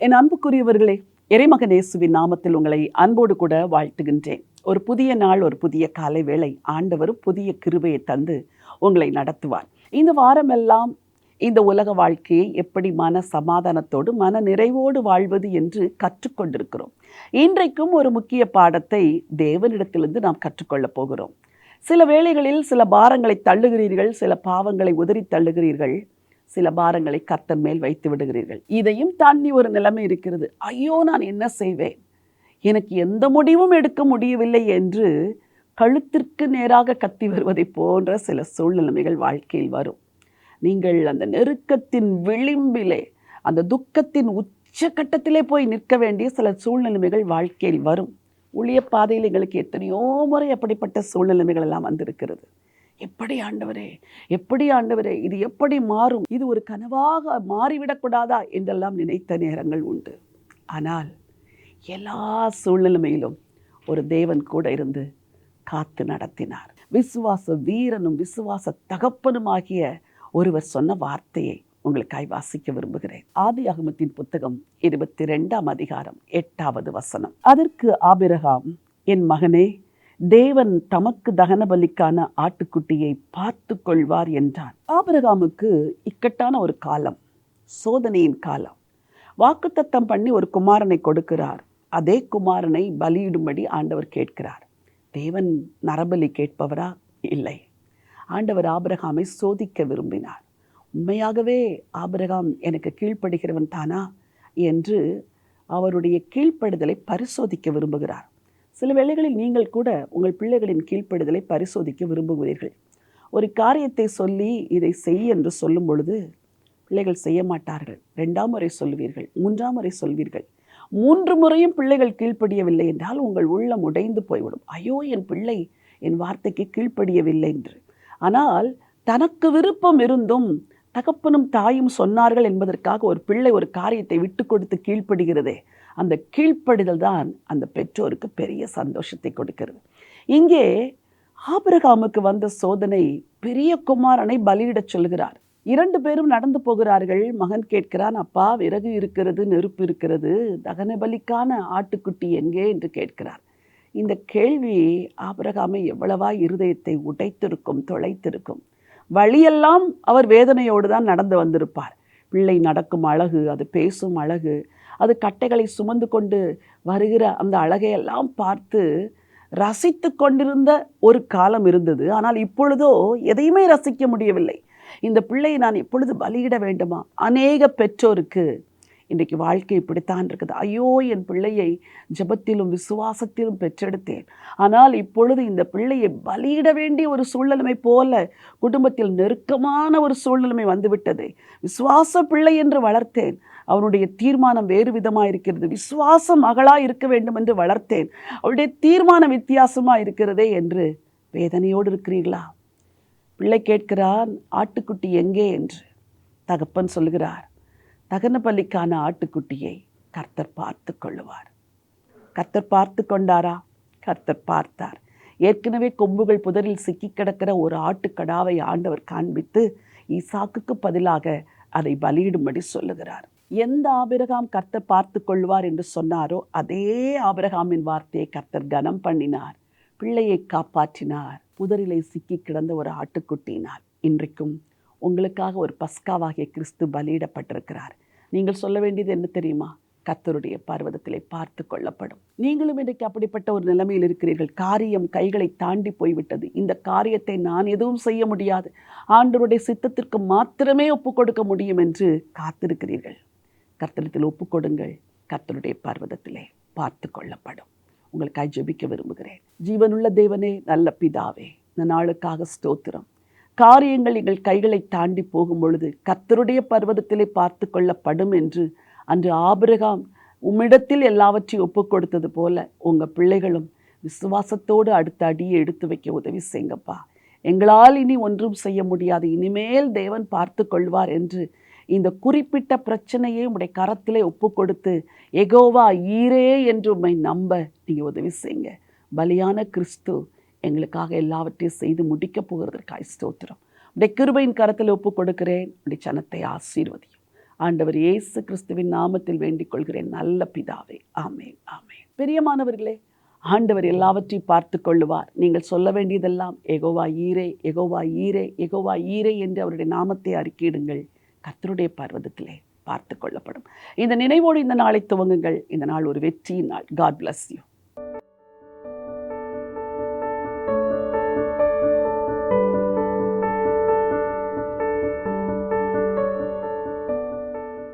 என் அன்புக்குரியவர்களே இறைமகன் இயேசுவின் நாமத்தில் உங்களை அன்போடு கூட வாழ்த்துகின்றேன். ஒரு புதிய நாள் ஒரு புதிய காலை வேளை ஆண்டவர் புதிய கிருபையை தந்து உங்களை நடத்துவார். இந்த வாரமெல்லாம் இந்த உலக வாழ்க்கையை எப்படி மன சமாதானத்தோடு மன நிறைவோடு வாழ்வது என்று கற்றுக்கொண்டிருக்கிறோம். இன்றைக்கும் ஒரு முக்கிய பாடத்தை தேவனிடத்திலிருந்து நாம் கற்றுக்கொள்ளப் போகிறோம். சில வேளைகளில் சில பாரங்களை தள்ளுகிறீர்கள் சில பாவங்களை உதறி தள்ளுகிறீர்கள். சில பாரங்களை கர்த்தர் மேல் வைத்து விடுகிறீர்கள். இதையும் தாண்டி ஒரு நிலைமை இருக்கிறது. ஐயோ நான் என்ன செய்வேன்? எனக்கு எந்த முடிவும் எடுக்க முடியவில்லை என்று கழுத்திற்கு நேராக கத்தி வருவதை போன்ற சில சூழ்நிலைமைகள் வாழ்க்கையில் வரும். நீங்கள் அந்த நெருக்கத்தின் விளிம்பிலே அந்த துக்கத்தின் உச்சக்கட்டத்திலே போய் நிற்க வேண்டிய சில சூழ்நிலைமைகள் வாழ்க்கையில் வரும். ஊழிய பாதையில் எங்களுக்கு எத்தனையோ முறை அப்படிப்பட்ட சூழ்நிலைமைகள் எல்லாம் வந்திருக்கிறது. எப்படி ஆண்டவரே? எப்படி ஆண்டவரே? இது எப்படி மாறும்? இது ஒரு கனவாக மாறிவிடக்கூடாதா? என்றெல்லாம் நினைத்த நேரங்கள் உண்டு. ஆனால் எல்லா சூழ்நிலைமையிலும் ஒரு தேவன் கூட இருந்து காத்து நடத்தினார். விசுவாச வீரனும் விசுவாச தகப்பனுமாகிய ஒருவர் சொன்ன வார்த்தையை உங்களுக்காய் வாசிக்க விரும்புகிறேன். ஆதி அகமத்தின் புத்தகம் இருபத்தி ரெண்டாம் அதிகாரம் எட்டாவது வசனம். அதற்கு ஆபிரகாம் என் மகனே தேவன் தமக்கு தகன பலிக்கான ஆட்டுக்குட்டியை பார்த்து கொள்வார் என்றான். ஆபிரகாமுக்கு இக்கட்டான ஒரு காலம் சோதனையின் காலம். வாக்குத்தத்தம் பண்ணி ஒரு குமாரனை கொடுக்கிறார். அதே குமாரனை பலியிடும்படி ஆண்டவர் கேட்கிறார். தேவன் நரபலி கேட்பவரா? இல்லை. ஆண்டவர் ஆபிரகாமை சோதிக்க விரும்பினார். உண்மையாகவே ஆபிரகாம் எனக்கு கீழ்ப்படுகிறவன் தானா? என்று அவருடைய கீழ்ப்படுதலை பரிசோதிக்க விரும்புகிறார். சில வேளைகளில் நீங்கள் கூட உங்கள் பிள்ளைகளின் கீழ்ப்படுதலை பரிசோதிக்க விரும்புகிறீர்கள். ஒரு காரியத்தை சொல்லி இதை செய் என்று சொல்லும் பொழுது பிள்ளைகள் செய்ய மாட்டார்கள். ரெண்டாம் முறை சொல்வீர்கள் மூன்றாம் முறை சொல்வீர்கள். மூன்று முறையும் பிள்ளைகள் கீழ்ப்படியவில்லை என்றால் உங்கள் உள்ளம் உடைந்து போய்விடும். ஐயோ என் பிள்ளை என் வார்த்தைக்கு கீழ்ப்படியவில்லை என்று. ஆனால் தனக்கு விருப்பம் இருந்தும் தகப்பனும் தாயும் சொன்னார்கள் என்பதற்காக ஒரு பிள்ளை ஒரு காரியத்தை விட்டு கொடுத்து கீழ்ப்படுகிறதே. அந்த கீழ்ப்படிதல் தான் அந்த பெற்றோருக்கு பெரிய சந்தோஷத்தை கொடுக்கிறது. இங்கே ஆபிரகாமுக்கு வந்த சோதனை பெரிய குமாரனை பலியிடச் சொல்கிறார். இரண்டு பேரும் நடந்து போகிறார்கள். மகன் கேட்கிறான் அப்பா விறகு இருக்கிறது நெருப்பு இருக்கிறது. தகன பலிக்கான ஆட்டுக்குட்டி எங்கே? என்று கேட்கிறார். இந்த கேள்வி ஆபிரகாமை எவ்வளவா இருதயத்தை உடைத்திருக்கும் தொலைத்திருக்கும். வழியெல்லாம் அவர் வேதனையோடு தான் நடந்து வந்திருப்பார். பிள்ளை நடக்கும் அழகு அது பேசும் அழகு அது கட்டைகளை சுமந்து கொண்டு வருகிற அந்த அழகையெல்லாம் பார்த்து ரசித்து கொண்டிருந்த ஒரு காலம் இருந்தது. ஆனால் இப்பொழுதோ எதையுமே ரசிக்க முடியவில்லை. இந்த பிள்ளையை நான் எப்பொழுது பலியிட வேண்டுமா? அநேக பெற்றோருக்கு இன்றைக்கு வாழ்க்கை இப்படித்தான் இருக்குது. ஐயோ என் பிள்ளையை ஜபத்திலும் விசுவாசத்திலும் பெற்றெடுத்தேன். ஆனால் இப்பொழுது இந்த பிள்ளையை பலியிட வேண்டிய ஒரு சூழ்நிலைமை போல குடும்பத்தில் நெருக்கமான ஒரு சூழ்நிலைமை வந்துவிட்டது. விசுவாச பிள்ளை என்று வளர்த்தேன். அவனுடைய தீர்மானம் வேறு விதமாக இருக்கிறது விசுவாச மகளாக இருக்க வேண்டும் என்று வளர்த்தேன். அவளுடைய தீர்மானம் வித்தியாசமாக இருக்கிறதே என்று வேதனையோடு இருக்கிறீர்களா? பிள்ளை கேட்கிறான் ஆட்டுக்குட்டி எங்கே? என்று தகப்பன் சொல்கிறார் தகன பலிக்கான ஆட்டுக்குட்டியை கர்த்தர் பார்த்து கொள்ளுவார். கர்த்தர் பார்த்து கொண்டாரா? கர்த்தர் பார்த்தார். ஏற்கனவே கொம்புகள் புதரில் சிக்கி கிடக்கிற ஒரு ஆட்டுக்கடாவை ஆண்டவர் காண்பித்து ஈசாக்குக்கு பதிலாக அதை பலியிடும்படி சொல்லுகிறார். எந்த ஆபிரகாம் கர்த்தர் பார்த்து கொள்வார் என்று சொன்னாரோ அதே ஆபிரகாமின் வார்த்தையை கர்த்தர் கனம் பண்ணினார். பிள்ளையை காப்பாற்றினார். புதரிலே சிக்கி கிடந்த ஒரு ஆட்டுக்குட்டினால் இன்றைக்கும் உங்களுக்காக ஒரு பஸ்காவாகிய கிறிஸ்து பலியிடப்பட்டிருக்கிறார். நீங்கள் சொல்ல வேண்டியது என்ன தெரியுமா? கத்தருடைய பர்வதத்திலே பார்த்து கொள்ளப்படும். நீங்களும் இன்றைக்கு அப்படிப்பட்ட ஒரு நிலைமையில் இருக்கிறீர்கள். காரியம் கைகளை தாண்டி போய்விட்டது. இந்த காரியத்தை நான் எதுவும் செய்ய முடியாது. ஆண்டவருடைய சித்தத்திற்கு மாத்திரமே ஒப்பு கொடுக்க முடியும் என்று காத்திருக்கிறீர்கள். கர்த்தரத்தில் ஒப்பு கொடுங்கள். கர்த்தருடைய பர்வதத்திலே பார்த்து கொள்ளப்படும். உங்களுக்காய் ஜெபிக்க விரும்புகிறேன். ஜீவனுள்ள தேவனே நல்ல பிதாவே இந்த நாளுக்காக ஸ்தோத்திரம். காரியங்கள் எங்கள் கைகளை தாண்டி போகும் பொழுது கத்தருடைய பர்வதத்திலே பார்த்து கொள்ளப்படும் என்று அன்று ஆபிரகாம் உம்மிடத்தில் எல்லாவற்றையும் ஒப்பு கொடுத்தது போல உங்கள் பிள்ளைகளும் விசுவாசத்தோடு அடுத்த அடியை எடுத்து வைக்க உதவி செய்யுங்கப்பா. எங்களால் இனி ஒன்றும் செய்ய முடியாது. இனிமேல் தேவன் பார்த்து கொள்வார் என்று இந்த குறிப்பிட்ட பிரச்சனையை உடைய கரத்திலே ஒப்பு கொடுத்து எகோவா ஈரே என்று உண்மை நம்ப நீங்கள் உதவி செய்யுங்க. பலியான கிறிஸ்து எங்களுக்காக எல்லாவற்றையும் செய்து முடிக்கப் போகிறதற்காய் ஸ்தோத்திரம். உடைய கிருபையின் கரத்தில் ஒப்பு கொடுக்கிறேன். உடைய சனத்தை ஆசீர்வதியும். ஆண்டவர் இயேசு கிறிஸ்துவின் நாமத்தில் வேண்டிக் கொள்கிறேன். நல்ல பிதாவே. ஆமேன். ஆமேன். பிரியமானவர்களே ஆண்டவர் எல்லாவற்றையும் பார்த்து கொள்ளுவார். நீங்கள் சொல்ல வேண்டியதெல்லாம் எகோவா ஈரே எகோவா ஈரே எகோவா ஈரே என்று அவருடைய நாமத்தை அறிக்கையிடுங்கள். கர்த்தருடைய பர்வதத்திலே பார்த்து கொள்ளப்படும். இந்த நினைவோடு இந்த நாளை துவங்குங்கள். இந்த நாள் ஒரு வெற்றியின் நாள். God bless you